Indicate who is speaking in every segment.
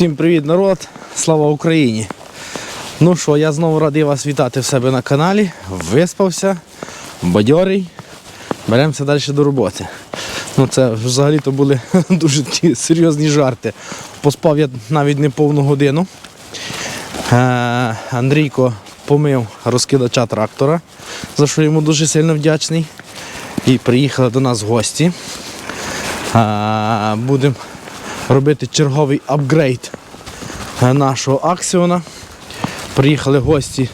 Speaker 1: Всім привіт, народ! Слава Україні! Ну що, я знову радий вас вітати в себе на каналі. Виспався, бадьорий. Беремося далі до роботи. Ну це взагалі-то були дуже ті серйозні жарти. Поспав я навіть не повну годину. Е, Андрійко помив розкидача трактора, за що йому дуже сильно вдячний. І приїхали до нас гості. Е, Будемо робити черговий апгрейд нашого Аксіона. Приїхали гості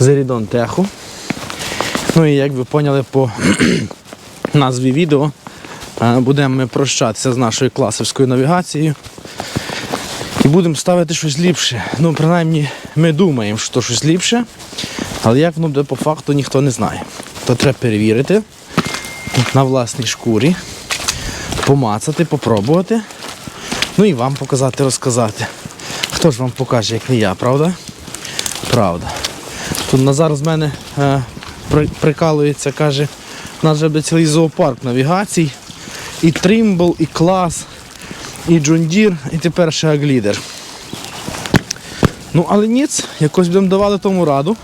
Speaker 1: з Ерідон Теху. Ну і як ви поняли по назві відео, е, будемо ми прощатися з нашою класовською навігацією. І будемо ставити щось ліпше. Ну, принаймні, ми думаємо, що щось ліпше, але як воно буде по факту, ніхто не знає. То треба перевірити на власній шкурі, помацати, попробувати. Ну і вам показати, розказати. Хто ж вам покаже, як не я, правда? Правда. Тут Назар з мене е, при- прикалується, каже, у нас вже цілий зоопарк навігацій. І Тримбл, і клас, і Джондір, і тепер ще Аглідер. Ну, але ніц, якось будемо давали тому раду.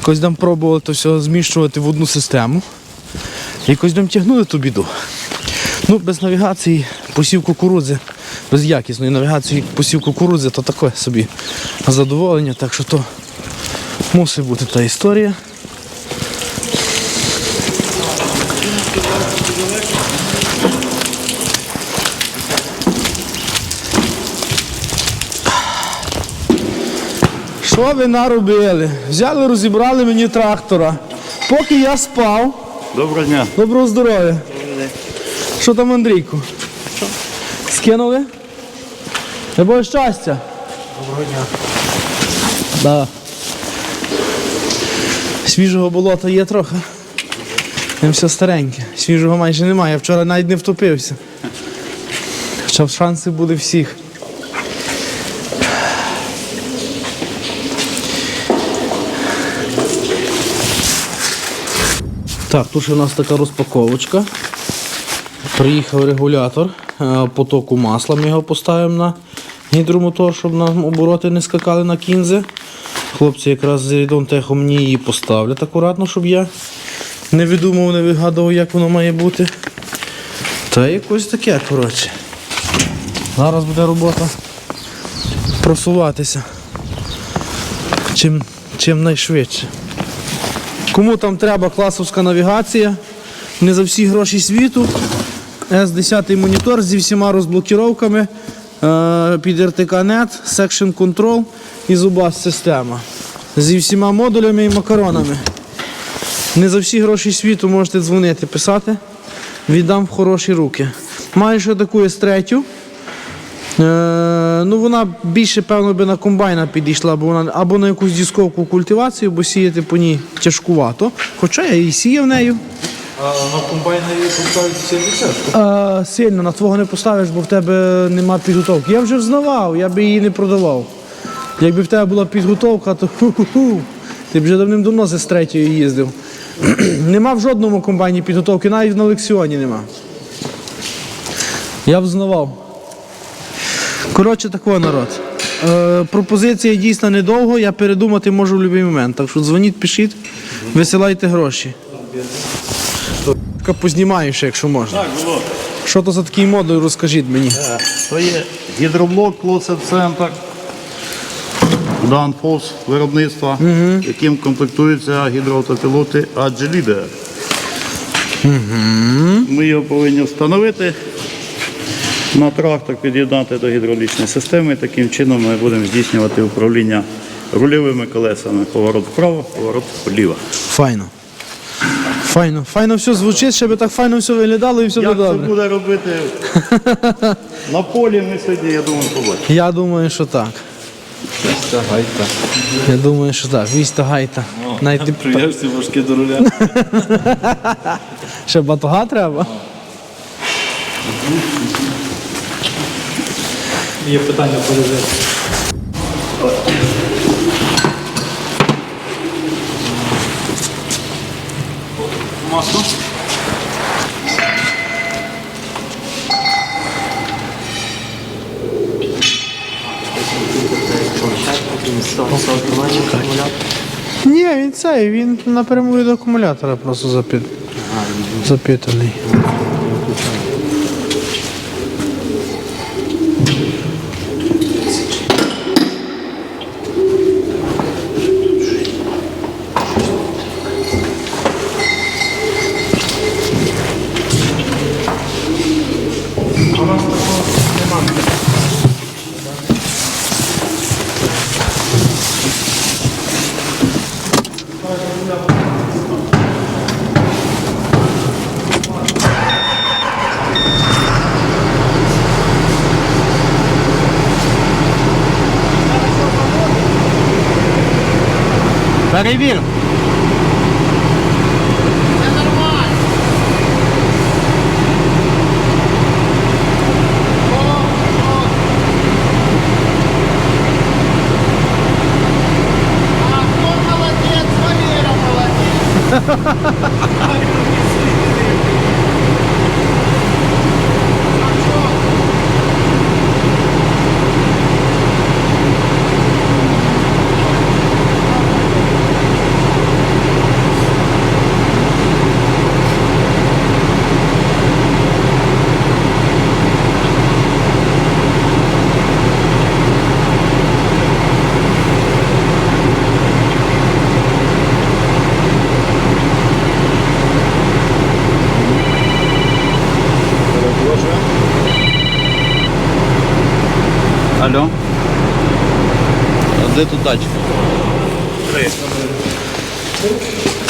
Speaker 1: Якось будемо пробувати все зміщувати в одну систему. Якось будемо тягнули ту біду. Ну, без навігації посів кукурудзи, без якісної навігації посів кукурудзи, то таке собі задоволення, так що то мусить бути та історія. Що ви наробили? Взяли, розібрали мені трактора. Поки я спав,
Speaker 2: Доброго дня.
Speaker 1: доброго здоров'я. Що там, Андрійку? Скинули? Тебе щастя. Доброго дня. Да. Свіжого болота є трохи. Там все стареньке. Свіжого майже немає. Я вчора навіть не втопився. Хоча шанси були всіх. Так, тут у нас така розпаковочка. Приїхав регулятор е, потоку масла. Ми його поставимо на гідромотор, щоб нам обороти не скакали на кінзи. Хлопці якраз з рідом техом мені її поставлять акуратно, щоб я не видумав, не вигадував, як воно має бути. Та якось таке, коротше. Зараз буде робота просуватися. Чим, чим найшвидше. Кому там треба класовська навігація, не за всі гроші світу. S10 монітор зі всіма розблокіровками е, під RTK-NET, Section Control і Zubas система. Зі всіма модулями і макаронами. Не за всі гроші світу можете дзвонити, писати. Віддам в хороші руки. Маю ще таку S3. Е, ну вона більше, певно, би на комбайна підійшла, бо вона або на якусь дисковку культивацію, бо сіяти по ній тяжкувато. Хоча я і сіяв нею.
Speaker 3: А на комбайнері поставити 70?
Speaker 1: Е, сильно на твого не поставиш, бо в тебе нема підготовки. Я вже взнавав, я би її не продавав. Якби в тебе була підготовка, то ху-ху-ху. Ти б вже давним-давно з третьою їздив. нема в жодному комбайні підготовки, навіть на лексіоні нема. Я взнавав. Коротше, такого народ. Е, пропозиція дійсно недовго, я передумати можу в будь-який момент. Так що дзвоніть, пишіть, висилайте гроші. Познімаю ще, якщо можна.
Speaker 2: Так, було.
Speaker 1: Що то за такий модуль, розкажіть мені.
Speaker 2: То є гідроблок Closet Center. Danfoss виробництва, яким комплектуються гідроавтопілоти Agile Leader. Ми його повинні встановити на трактор, під'єднати до гідравлічної системи. Таким чином ми будемо здійснювати управління рульовими колесами. Поворот вправо, поворот вліво.
Speaker 1: Файно. Файно. Файно все звучить, щоб так файно все виглядало і все
Speaker 2: Як
Speaker 1: буде
Speaker 2: це
Speaker 1: добре.
Speaker 2: буде робити на полі, ми сьогодні, я думаю, побачимо.
Speaker 1: Я думаю, що так.
Speaker 3: Гайта.
Speaker 1: Я думаю, що так. Віста гайта. Навіть не
Speaker 3: важкі до руля.
Speaker 1: ще батога треба.
Speaker 3: Є питання по масло.
Speaker 1: Ні, він цей, він напряму від акумулятора просто запі... запітаний. Agora
Speaker 2: aí viram. Де тут датчик?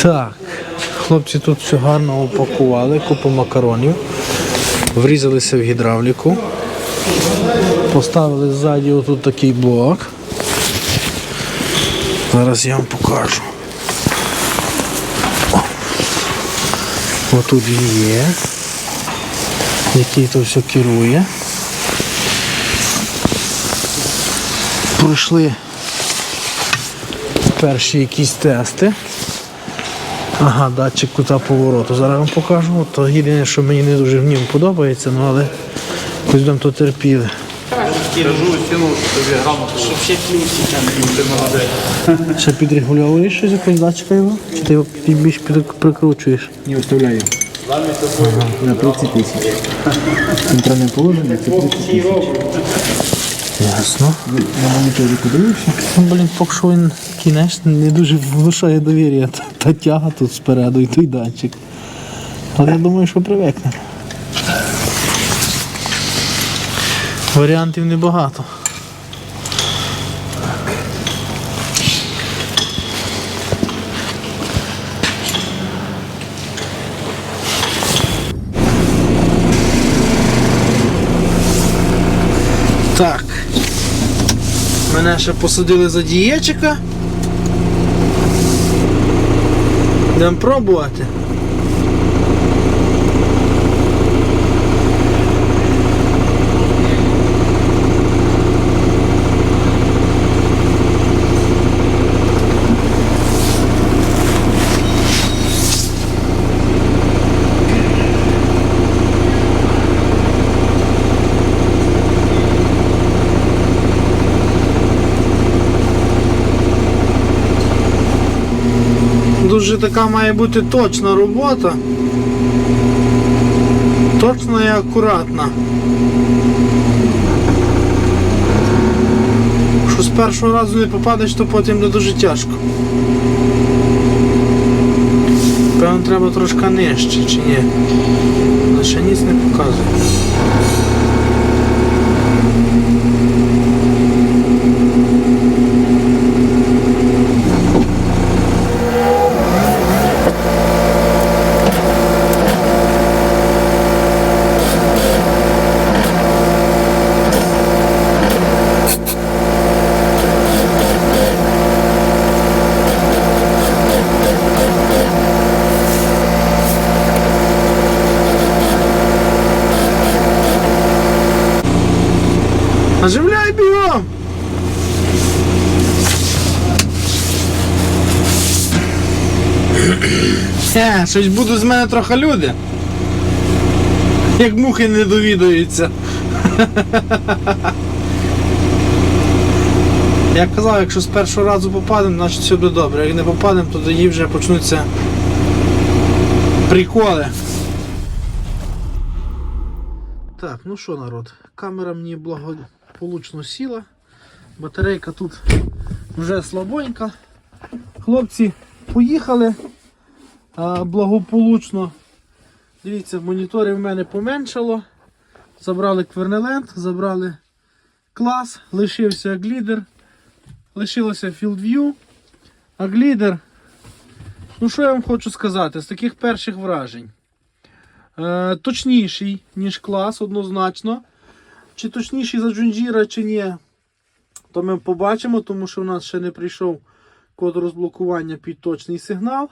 Speaker 1: Так, хлопці тут все гарно упакували, купу макаронів, врізалися в гідравліку, поставили ззаді отут такий блок. Зараз я вам покажу. Отут він є, який то все керує. Пройшли перші якісь тести. Ага, датчик кута повороту. Зараз вам покажу. То єдине, що мені не дуже в ньому подобається, ну але хоч будемо то терпіли.
Speaker 3: Ще
Speaker 1: підрегульовуєш щось якось датчика його? Чи ти його більш прикручуєш?
Speaker 4: Не виставляю. На 30 тисяч. Центральне положення це 30 тисяч.
Speaker 1: Ясно.
Speaker 4: На моніторі подивився.
Speaker 1: Ну, блін, поки що він такий, знаєш, не дуже внушає довір'я. Та, та тяга тут спереду і той датчик. Але я думаю, що привикне. Варіантів небагато. Так. Мене ще посадили за дієчика. Будемо пробувати. Дуже така має бути точна робота. Точна і акуратна. Що з першого разу не попадеш, то потім не дуже тяжко. Певно, треба трошки нижче, чи ні? Вона ще ніц не показує. Е, щось будуть з мене трохи люди. Як мухи не довідуються. Я казав, якщо з першого разу попадемо, значить все буде добре. Як не попадемо, то тоді вже почнуться приколи. Так, ну що, народ, камера мені благополучно сіла. Батарейка тут вже слабонька. Хлопці поїхали благополучно. Дивіться, моніторів в мене поменшало. Забрали Квернеленд, забрали клас, лишився глідер, лишилося FieldView. А глідер, ну що я вам хочу сказати, з таких перших вражень. Е, точніший, ніж клас, однозначно. Чи точніший за Джунджіра, чи ні, то ми побачимо, тому що в нас ще не прийшов код розблокування під точний сигнал.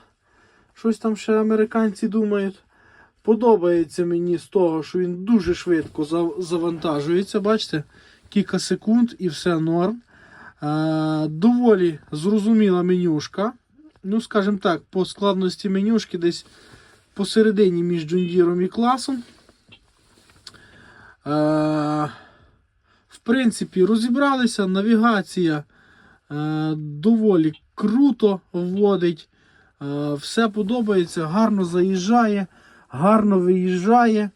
Speaker 1: Щось там ще американці думають. Подобається мені з того, що він дуже швидко завантажується. Бачите, кілька секунд і все норм. Е, доволі зрозуміла менюшка. Ну, скажімо так, по складності менюшки десь посередині між джундіром і класом. Е, в принципі, розібралися. Навігація е, доволі круто вводить. Все подобається, гарно заїжджає, гарно виїжджає.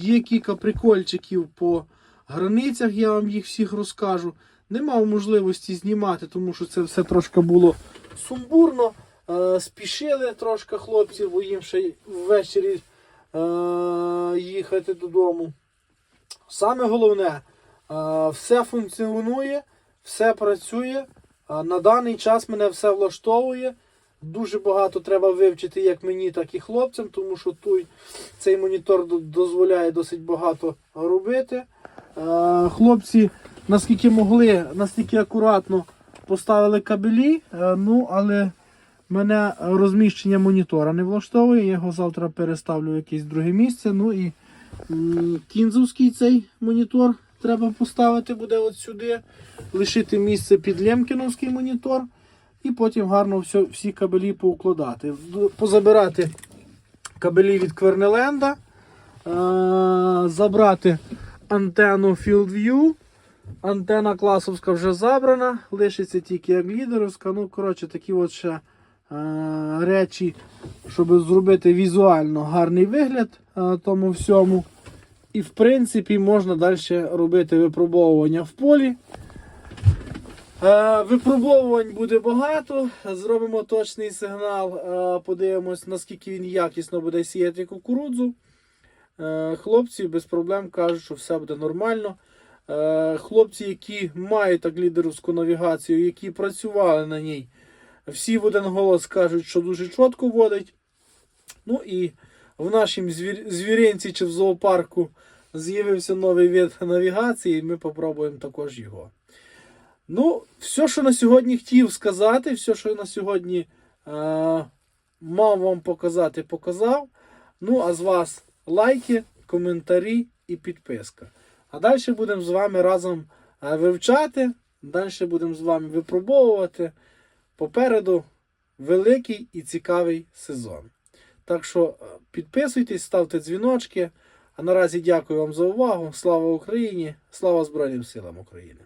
Speaker 1: Є кілька прикольчиків по границях, я вам їх всіх розкажу. Не мав можливості знімати, тому що це все трошки було сумбурно. Е, спішили трошки хлопці, бо їм ще ввечері е, їхати додому. Саме головне, е, все функціонує, все працює. На даний час мене все влаштовує. Дуже багато треба вивчити як мені, так і хлопцям, тому що той, цей монітор дозволяє досить багато робити. Хлопці, наскільки могли, настільки акуратно поставили кабелі, е, ну але мене розміщення монітора не влаштовує. Я його завтра переставлю в якесь друге місце. Ну і кінзовський цей монітор треба поставити буде от сюди, лишити місце під лемкіновський монітор. І потім гарно все, всі кабелі поукладати. Позабирати кабелі від Квернеленда, е- забрати антенну FieldView. Антена класовська вже забрана, лишиться тільки як лідеровська. Ну, коротше, такі от ще е- речі, щоб зробити візуально гарний вигляд е- тому всьому. І в принципі можна далі робити випробовування в полі. Е, Випробовувань буде багато. Зробимо точний сигнал, е, подивимось, наскільки він якісно буде сіяти кукурудзу. Е, Хлопці без проблем кажуть, що все буде нормально. Е, Хлопці, які мають так лідерівську навігацію, які працювали на ній, всі в один голос кажуть, що дуже чітко водить. Ну і в нашому звір... звіринці чи в зоопарку з'явився новий вид навігації, і ми попробуємо також його. Ну, все, що на сьогодні хотів сказати, все, що на сьогодні е, мав вам показати, показав. Ну, а з вас лайки, коментарі і підписка. А далі будемо з вами разом е, вивчати, далі будемо з вами випробовувати. Попереду великий і цікавий сезон. Так що е, підписуйтесь, ставте дзвіночки. А наразі дякую вам за увагу. Слава Україні! Слава Збройним силам України!